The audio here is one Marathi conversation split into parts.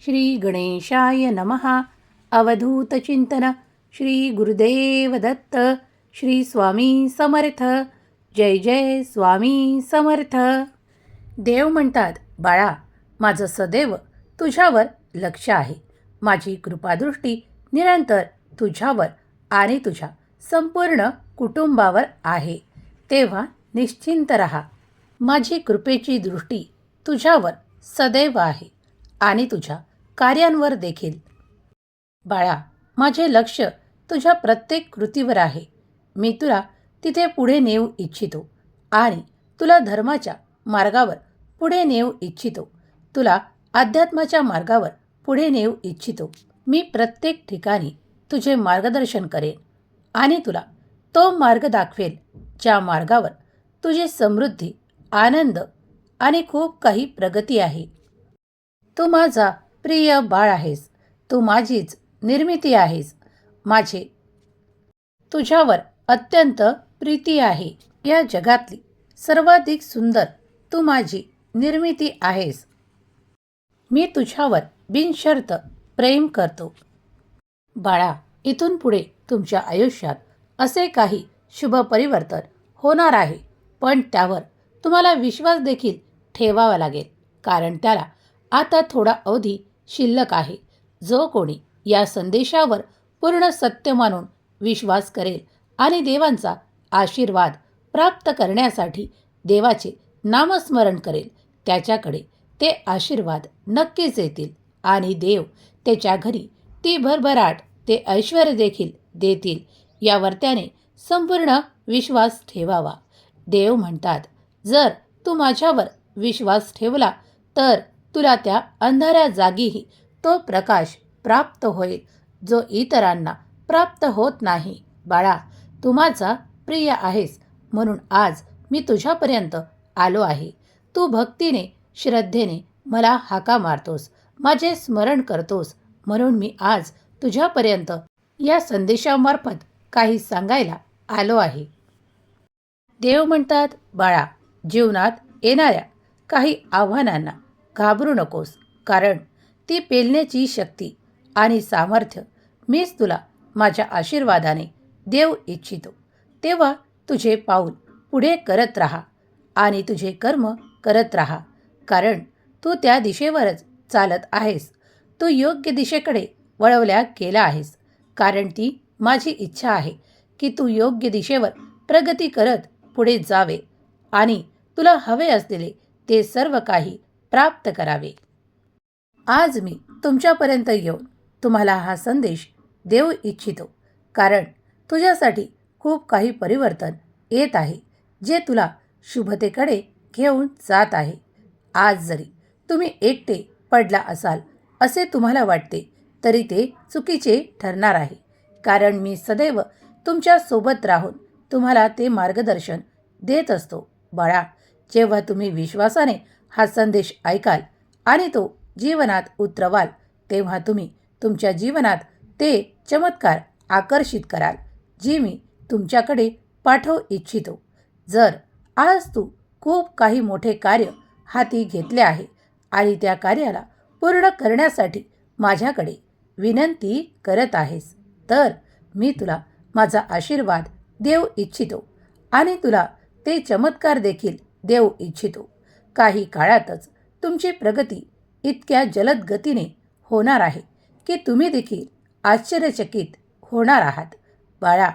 श्री गणेशाय नमः अवधूतचिंतन श्री गुरुदेव दत्त। श्री स्वामी समर्थ। जय जय स्वामी समर्थ। देव म्हणतात बाळा माझं सदैव तुझ्यावर लक्ष आहे. माझी कृपादृष्टी निरंतर तुझ्यावर आणि तुझ्या संपूर्ण कुटुंबावर आहे. तेव्हा निश्चिंत रहा. माझी कृपेची दृष्टी तुझ्यावर सदैव आहे. आणि तुझ्या कार्यांवर देखील. बाळा माझे लक्ष तुझ्या प्रत्येक कृतीवर आहे. मी तुला तिथे पुढे नेऊ इच्छितो आणि तुला धर्माच्या मार्गावर पुढे नेऊ इच्छितो. तुला अध्यात्माच्या मार्गावर पुढे नेऊ इच्छितो. मी प्रत्येक ठिकाणी तुझे मार्गदर्शन करेन आणि तुला तो मार्ग दाखवेल ज्या मार्गावर तुझी समृद्धी आनंद आणि खूप काही प्रगती आहे. तू माझा प्रिय बाळ आहेस. तू माझीच निर्मिती आहेस. माझे तुझ्यावर अत्यंत प्रीती आहे. या जगातली सर्वाधिक सुंदर तू माझी निर्मिती आहेस. मी तुझ्यावर बिनशर्त प्रेम करतो. बाळा इथून पुढे तुमच्या आयुष्यात असे काही शुभ परिवर्तन होणार आहे. पण त्यावर तुम्हाला विश्वास देखील ठेवावा लागेल. कारण त्याला आता थोडा अवधी शिल्लक आहे. जो कोणी या संदेशावर पूर्ण सत्य मानून विश्वास करेल आणि देवांचा आशीर्वाद प्राप्त करण्यासाठी देवाचे नामस्मरण करेल त्याच्याकडे ते आशीर्वाद नक्कीच येतील आणि देव त्याच्या घरी ती भरभराट ते ऐश्वर देखील देतील यावर त्याने संपूर्ण विश्वास ठेवावा. देव म्हणतात जर तू माझ्यावर विश्वास ठेवला तर तुला त्या अंधाऱ्या जागीही तो प्रकाश प्राप्त होईल जो इतरांना प्राप्त होत नाही. बाळा तू माझा प्रिय आहेस म्हणून आज मी तुझ्यापर्यंत आलो आहे. तू भक्तीने श्रद्धेने मला हाका मारतोस माझे स्मरण करतोस म्हणून मी आज तुझ्यापर्यंत या संदेशामार्फत काही सांगायला आलो आहे. देव म्हणतात बाळा जीवनात येणाऱ्या काही आव्हानांना घाबरू नकोस कारण ती पेलण्याची शक्ती आणि सामर्थ्य मीच तुला माझ्या आशीर्वादाने देऊ इच्छितो. तेव्हा तुझे पाऊल पुढे करत राहा आणि तुझे कर्म करत राहा कारण तू त्या दिशेवरच चालत आहेस. तू योग्य दिशेकडे वळवल्या गेला आहेस कारण ती माझी इच्छा आहे की तू योग्य दिशेवर प्रगती करत पुढे जावे आणि तुला हवे असलेले ते सर्व काही प्राप्त करावे. आज मी तुमच्यापर्यंत येऊन तुम्हाला हा संदेश देऊ इच्छितो. कारण तुझ्यासाठी खूप काही परिवर्तन येत आहे जे तुला शुभतेकडे घेऊन जात आहे. आज जरी तुम्ही एकटे पडला असाल असे तुम्हाला वाटते तरी ते चुकीचे ठरणार आहे. कारण मी सदैव तुमच्यासोबत राहून तुम्हाला ते मार्गदर्शन देत असतो. बाळा जेव्हा तुम्ही विश्वासाने हा संदेश ऐकाल आणि तो जीवनात उतरवाल तेव्हा तुम्ही तुमच्या जीवनात ते चमत्कार आकर्षित कराल जी मी तुमच्याकडे पाठवू इच्छितो. जर आज तू खूप काही मोठे कार्य हाती घेतले आहे आणि त्या कार्याला पूर्ण करण्यासाठी माझ्याकडे विनंती करत आहेस तर मी तुला माझा आशीर्वाद देऊ इच्छितो आणि तुला ते चमत्कार देखील देऊ इच्छितो. काही काळातच तुमची प्रगती इतक्या जलद गतीने होणार आहे की तुम्ही देखील आश्चर्यचकित होणार आहात. बाळा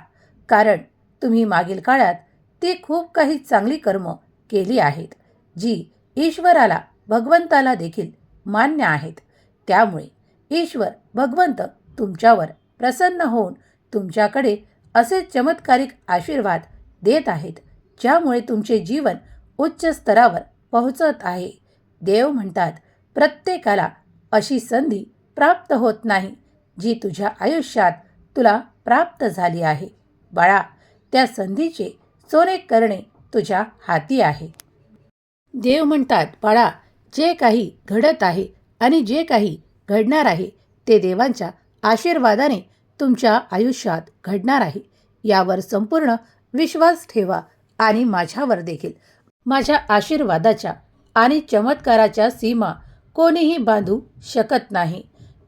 कारण तुम्ही मागील काळात ती खूप काही चांगली कर्म केली आहेत जी ईश्वराला भगवंताला देखील मान्य आहेत. त्यामुळे ईश्वर भगवंत तुमच्यावर प्रसन्न होऊन तुमच्याकडे असे चमत्कारिक आशीर्वाद देत आहेत ज्यामुळे तुमचे जीवन उच्च स्तरावर पोहोचत आहे. देव म्हणतात प्रत्येकाला अशी संधी प्राप्त होत नाही जी तुझ्या आयुष्यात तुला प्राप्त झाली आहे. बाळा त्या संधीचे सोने करणे तुझ्या हाती आहे. देव म्हणतात बाळा जे काही घडत आहे आणि जे काही घडणार आहे ते देवांच्या आशीर्वादाने तुमच्या आयुष्यात घडणार आहे. यावर संपूर्ण विश्वास ठेवा आणि माझ्यावर देखील माझ्या आशीर्वादाच्या आणि चमत्काराच्या सीमा कोणीही बांधू शकत नाही.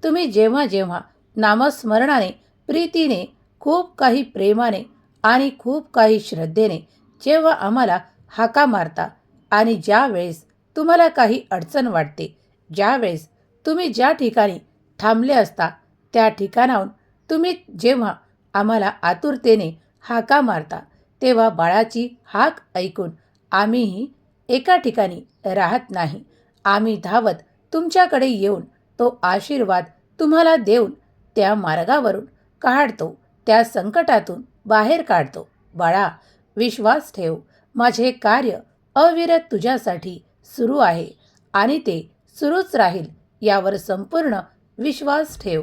तुम्ही जेव्हा जेव्हा नामस्मरणाने प्रीतीने खूप काही प्रेमाने आणि खूप काही श्रद्धेने जेव्हा आम्हाला हाका मारता आणि ज्यावेळेस तुम्हाला काही अडचण वाटते ज्यावेळेस तुम्ही ज्या ठिकाणी थांबले असता त्या ठिकाणाहून तुम्ही जेव्हा आम्हाला आतुरतेने हाका मारता तेव्हा बाळाची हाक ऐकून आम्हीही एका ठिकाणी राहत नाही. आम्ही धावत तुमच्याकडे येऊन तो आशीर्वाद तुम्हाला देऊन त्या मार्गावरून काढतो त्या संकटातून बाहेर काढतो. बाळा विश्वास ठेव. माझे कार्य अविरत तुझ्यासाठी सुरू आहे आणि ते सुरूच राहील यावर संपूर्ण विश्वास ठेव.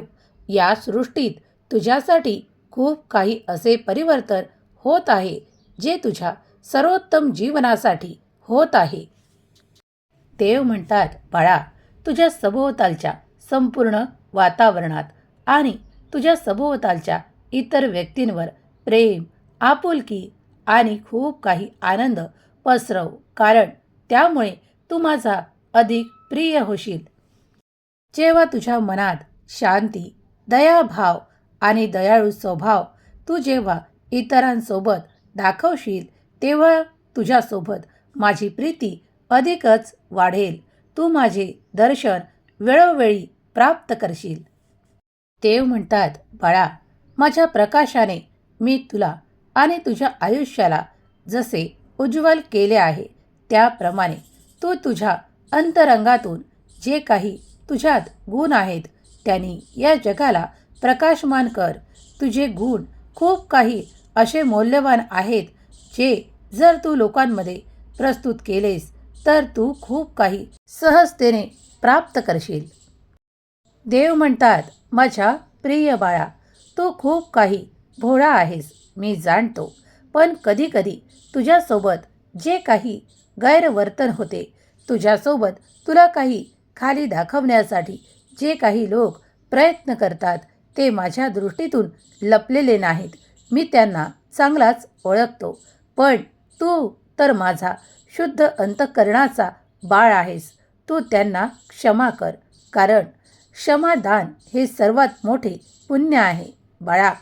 या सृष्टीत तुझ्यासाठी खूप काही असे परिवर्तन होत आहे जे तुझ्या सर्वोत्तम जीवनासाठी होत आहे. देव म्हणतात बाळा तुझ्या सभोवतालच्या संपूर्ण वातावरणात आणि तुझ्या सभोवतालच्या इतर व्यक्तींवर प्रेम आपुलकी आणि खूप काही आनंद पसरव. कारण त्यामुळे तू माझा अधिक प्रिय होशील. जेव्हा तुझ्या मनात शांती दयाभाव आणि दयाळू स्वभाव तू जेव्हा इतरांसोबत दाखवशील तेव्हा तुझ्यासोबत माझी प्रीती अधिकच वाढेल. तू माझे दर्शन वेळोवेळी प्राप्त करशील. देव म्हणतात बाळा माझ्या प्रकाशाने मी तुला आणि तुझ्या आयुष्याला जसे उज्ज्वल केले आहे त्याप्रमाणे तू तुझ्या अंतरंगातून जे काही तुझ्यात गुण आहेत त्यांनी या जगाला प्रकाशमान कर. तुझे गुण खूप काही असे मौल्यवान आहेत जे जर तू लोकांमध्ये प्रस्तुत केलेस तर तू खूप काही सहजतेने प्राप्त करशील. देव म्हणतात माझ्या प्रिय बाळा तू खूप काही भोळा आहेस मी जाणतो. पण कधीकधी तुझ्यासोबत जे काही गैरवर्तन होते तुझ्यासोबत तुला काही खाली दाखवण्यासाठी जे काही लोक प्रयत्न करतात ते माझ्या दृष्टीतून लपलेले नाहीत. मी त्यांना चांगलाच ओळखतो. पण तू तर माझा शुद्ध अंतःकरणाचा बाळ आहेस. तू त्यांना क्षमा कर. कारण क्षमादान हे सर्वात मोठे पुण्य आहे. बाळा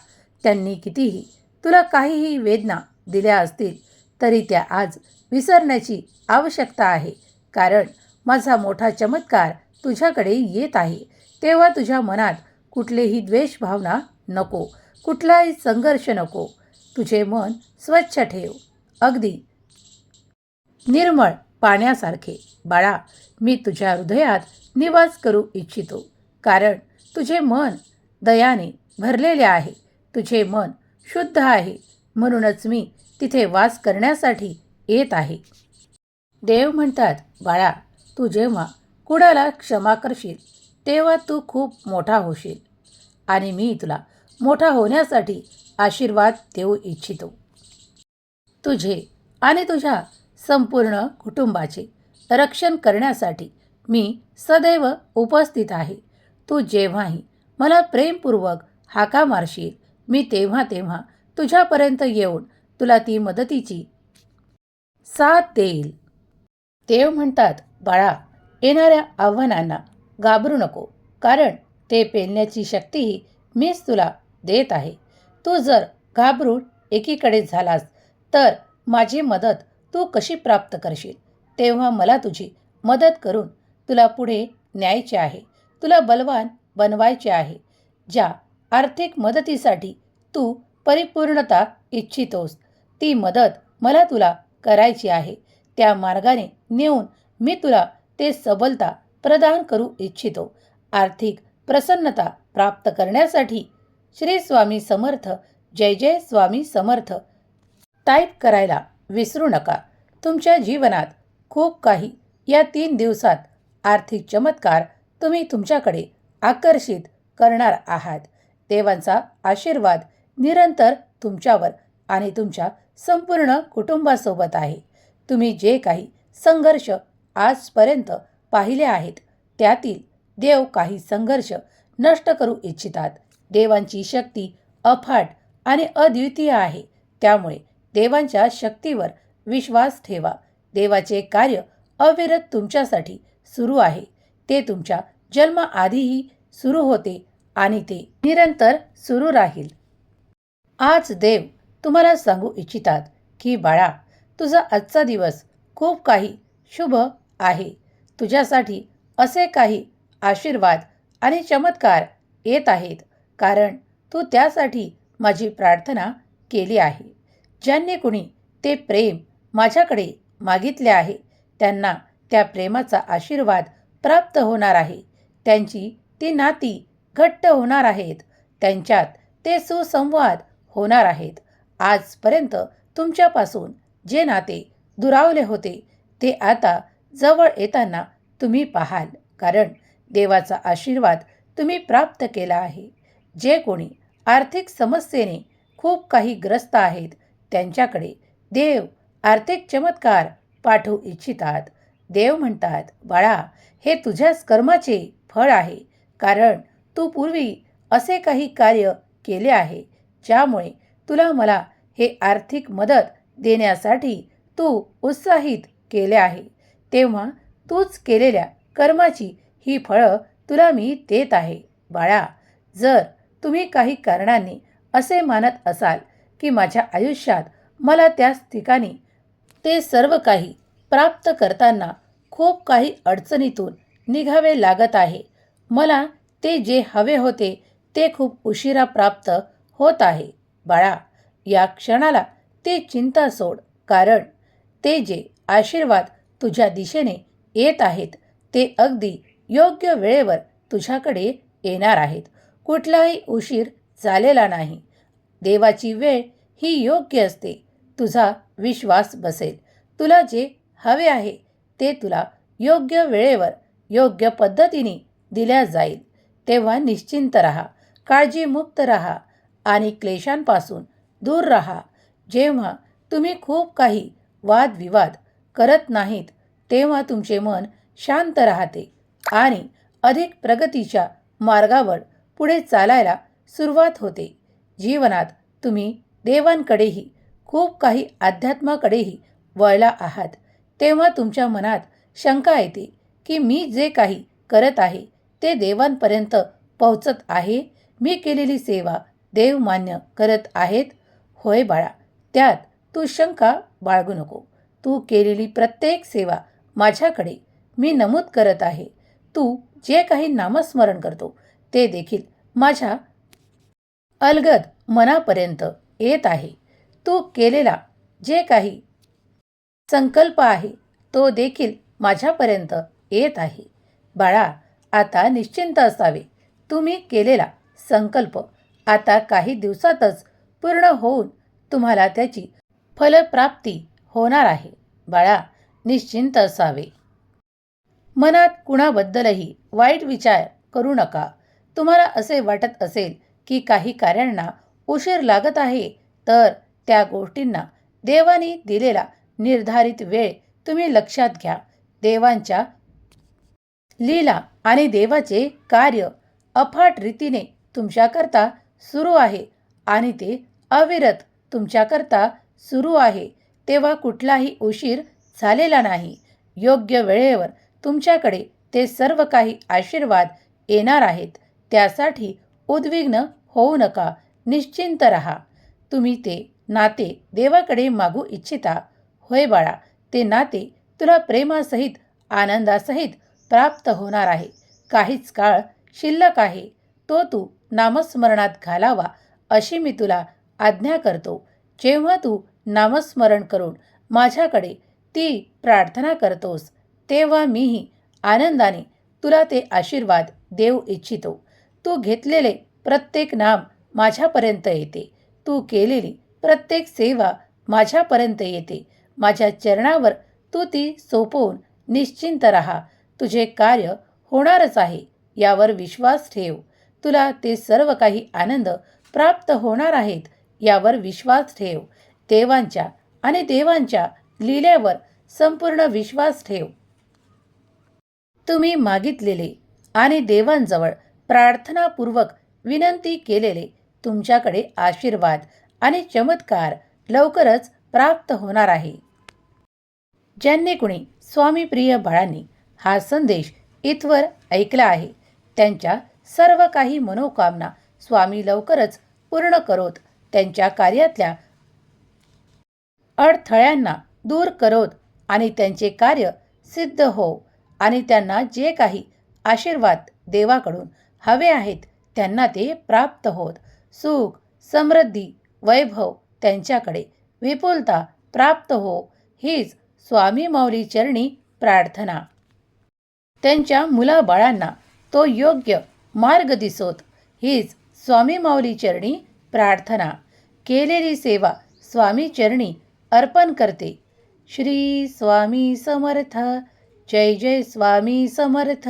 त्यांनी कितीही तुला काहीही वेदना दिल्या असतील तरी त्या आज विसरण्याची आवश्यकता आहे. कारण माझा मोठा चमत्कार तुझ्याकडे येत आहे. तेव्हा तुझ्या मनात कुठलेही द्वेष भावना नको. कुठलाही संघर्ष नको. तुझे मन स्वच्छ ठेव. अगदी. निर्मळ पाण्यासारखे. बाळा मी तुझ्या हृदयात निवास करू इच्छितो. कारण तुझे मन दयाने भरलेले आहे. तुझे मन शुद्ध आहे. म्हणूनच मी तिथे वास करण्यासाठी येत आहे. देव म्हणतात बाळा तू जेव्हा कुणाला क्षमा करशील तेव्हा तू खूप मोठा होशील. आणि मी तुला मोठा होण्यासाठी आशीर्वाद देऊ इच्छितो. तुझे आणि तुझ्या संपूर्ण कुटुंबाचे रक्षण करण्यासाठी मी सदैव उपस्थित आहे. तू जेव्हाही मला प्रेमपूर्वक हाका मारशील मी तेव्हा तेव्हा तुझ्यापर्यंत येऊन तुला ती मदतीची साथ देईल. देव म्हणतात बाळा येणाऱ्या आव्हानांना घाबरू नको कारण ते पेलण्याची शक्तीही मीच तुला देत आहे. तू जर घाबरून एकीकडे झालास तर माझी मदत तू कशी प्राप्त करशील? तेव्हा मला तुझी मदत करून तुला पुढे न्यायचे आहे. तुला बलवान बनवायचे आहे. ज्या आर्थिक मदतीसाठी तू परिपूर्णता इच्छितोस ती मदत मला तुला करायची आहे. त्या मार्गाने नेऊन मी तुला ते सबलता प्रदान करू इच्छितो. आर्थिक प्रसन्नता प्राप्त करण्यासाठी श्री स्वामी समर्थ जय जय स्वामी समर्थ. टाईप करायला विसरू नका. तुमच्या जीवनात खूप काही या तीन दिवसात आर्थिक चमत्कार तुम्ही तुमच्याकडे आकर्षित करणार आहात. देवांचा आशीर्वाद निरंतर तुमच्यावर आणि तुमच्या संपूर्ण कुटुंबासोबत आहे. तुम्ही जे काही संघर्ष आजपर्यंत पाहिले आहेत त्यातील देव काही संघर्ष नष्ट करू इच्छितात. देवांची शक्ती अफाट आणि अद्वितीय आहे. त्यामुळे देवांच्या शक्तीवर विश्वास ठेवा. देवाचे कार्य अविरत तुमच्यासाठी सुरू आहे. ते तुमच्या जन्माआधीही सुरू होते आणि ते निरंतर सुरू राहील. आज देव तुम्हाला सांगू इच्छितात की बाळा तुझा आजचा दिवस खूप काही शुभ आहे. तुझ्यासाठी असे काही आशीर्वाद आणि चमत्कार येत आहेत. कारण तू त्यासाठी माझी प्रार्थना केली आहे. ज्यांनी कुणी ते प्रेम माझ्याकडे मागितले आहे त्यांना त्या प्रेमाचा आशीर्वाद प्राप्त होणार आहे. त्यांची ती नाती घट्ट होणार आहेत त्यांच्यात ते सुसंवाद होणार आहेत. आजपर्यंत तुमच्यापासून जे नाते दुरावले होते ते आता जवळ येताना तुम्ही पाहाल कारण देवाचा आशीर्वाद तुम्ही प्राप्त केला आहे. जे कोणी आर्थिक समस्येने खूप काही ग्रस्त आहेत त्यांच्याकडे देव आर्थिक चमत्कार पाठवू इच्छितात. देव म्हणतात बाळा हे तुझ्याच कर्माचे फळ आहे. कारण तू पूर्वी असे काही कार्य केले आहे ज्यामुळे तुला मला हे आर्थिक मदत देण्यासाठी तू उत्साहित केले आहे. तेव्हा तूच केलेल्या कर्माची ही फळं तुला मी देत आहे. बाळा जर तुम्ही काही कारणाने असे मानत असाल की माझ्या आयुष्यात मला त्याच ठिकाणी ते सर्व काही प्राप्त करताना खूप काही अडचणीतून निघावे लागत आहे. मला ते जे हवे होते ते खूप उशिरा प्राप्त होत आहे. बाळा या क्षणाला ते चिंता सोड. कारण ते जे आशीर्वाद तुझ्या दिशेने येत आहेत ते अगदी योग्य वेळेवर तुझ्याकडे येणार आहेत. कुठलाही उशीर झालेला नाही. देवाची वेळ ही योग्य असते. तुझा विश्वास बसेल. तुला जे हवे आहे ते तुला योग्य वेळेवर योग्य पद्धतीने दिल्या जाईल. तेव्हा निश्चिंत राहा. काळजीमुक्त राहा आणि क्लेशांपासून दूर राहा. जेव्हा तुम्ही खूप काही वादविवाद करत नाहीत तेव्हा तुमचे मन शांत राहते आणि अधिक प्रगतीच्या मार्गावर पुढे चालायला सुरुवात होते. जीवनात तुम्ही देवांकडेही खूप काही अध्यात्माकडेही वळला आहात. तेव्हा तुमच्या मनात शंका येते की मी जे काही करत आहे ते देवांपर्यंत पोहोचत आहे? मी केलेली सेवा देव मान्य करत आहेत? होय बाळा त्यात तू शंका बाळगू नको. तू केलेली प्रत्येक सेवा माझ्याकडे मी नमूद करत आहे. तू जे काही नामस्मरण करतो ते देखील माझ्या अलगद मनापर्यंत येत आहे. तू केलेला जे काही संकल्प आहे तो देखील माझ्यापर्यंत येत आहे. बाळा आता निश्चिंत असावे. तुम्ही केलेला संकल्प आता काही दिवसातच पूर्ण होऊन तुम्हाला त्याची फलप्राप्ती होणार आहे. बाळा निश्चिंत असावे. मनात कुणाबद्दलही वाईट विचार करू नका. तुम्हाला असे वाटत असेल की काही कार्यांना उशीर लागत आहे तर त्या गोष्टींना देवाने दिलेला निर्धारित वेळ तुम्ही लक्षात घ्या. देवांच्या लीला आणि देवाचे कार्य अफाट रीतीने तुमच्याकरता सुरू आहे आणि ते अविरत तुमच्याकरता सुरू आहे. तेव्हा कुठलाही उशीर झालेला नाही. योग्य वेळेवर तुमच्याकडे ते सर्व काही आशीर्वाद येणार आहेत. त्यासाठी उद्विग्न होऊ नका निश्चिंत रहा. तुम्ही ते नाते देवाकडे मागू इच्छिता. होय बाळा ते नाते तुला प्रेमासहित आनंदासहित प्राप्त होणार आहे. काहीच काळ शिल्लक आहे. तो तू नामस्मरणात घालावा अशी मी तुला आज्ञा करतो. जेव्हा तू नामस्मरण करून माझ्याकडे ती प्रार्थना करतोस तेव्हा मीही आनंदाने तुला ते आशीर्वाद देऊ इच्छितो. तू घेतलेले प्रत्येक नाम माझ्यापर्यंत येते. तू केलेली प्रत्येक सेवा माझ्यापर्यंत येते. माझ्या चरणावर तू ती सोपवून निश्चिंत राहा. तुझे कार्य होणारच आहे यावर विश्वास ठेव. तुला ते सर्व काही आनंद प्राप्त होणार आहेत यावर विश्वास ठेव. देवांच्या आणि देवांच्या लिल्यावर संपूर्ण विश्वास ठेव. तुम्ही मागितलेले आणि देवांजवळ प्रार्थनापूर्वक विनंती केलेले तुमच्याकडे आशीर्वाद आणि चमत्कार लवकरच प्राप्त होणार आहे. ज्यांनी कुणी स्वामी प्रिय बाळांनी हा संदेश इथवर ऐकला आहे त्यांच्या सर्व काही मनोकामना स्वामी लवकरच पूर्ण करोत त्यांच्या कार्यातल्या अडथळ्यांना दूर करोत आणि त्यांचे कार्य सिद्ध हो आणि त्यांना जे काही आशीर्वाद देवाकडून हवे आहेत त्यांना ते प्राप्त होत. सुख समृद्धी वैभव त्यांच्याकडे. विपुलता प्राप्त हो हीच स्वामी मौली चरणी प्रार्थना. त्यांच्या मुलाबाळांना तो योग्य मार्ग दिसोत हीच स्वामी माऊली चरणी प्रार्थना. केलेली सेवा स्वामी चरणी अर्पण करते. श्री स्वामी समर्थ जय जय स्वामी समर्थ.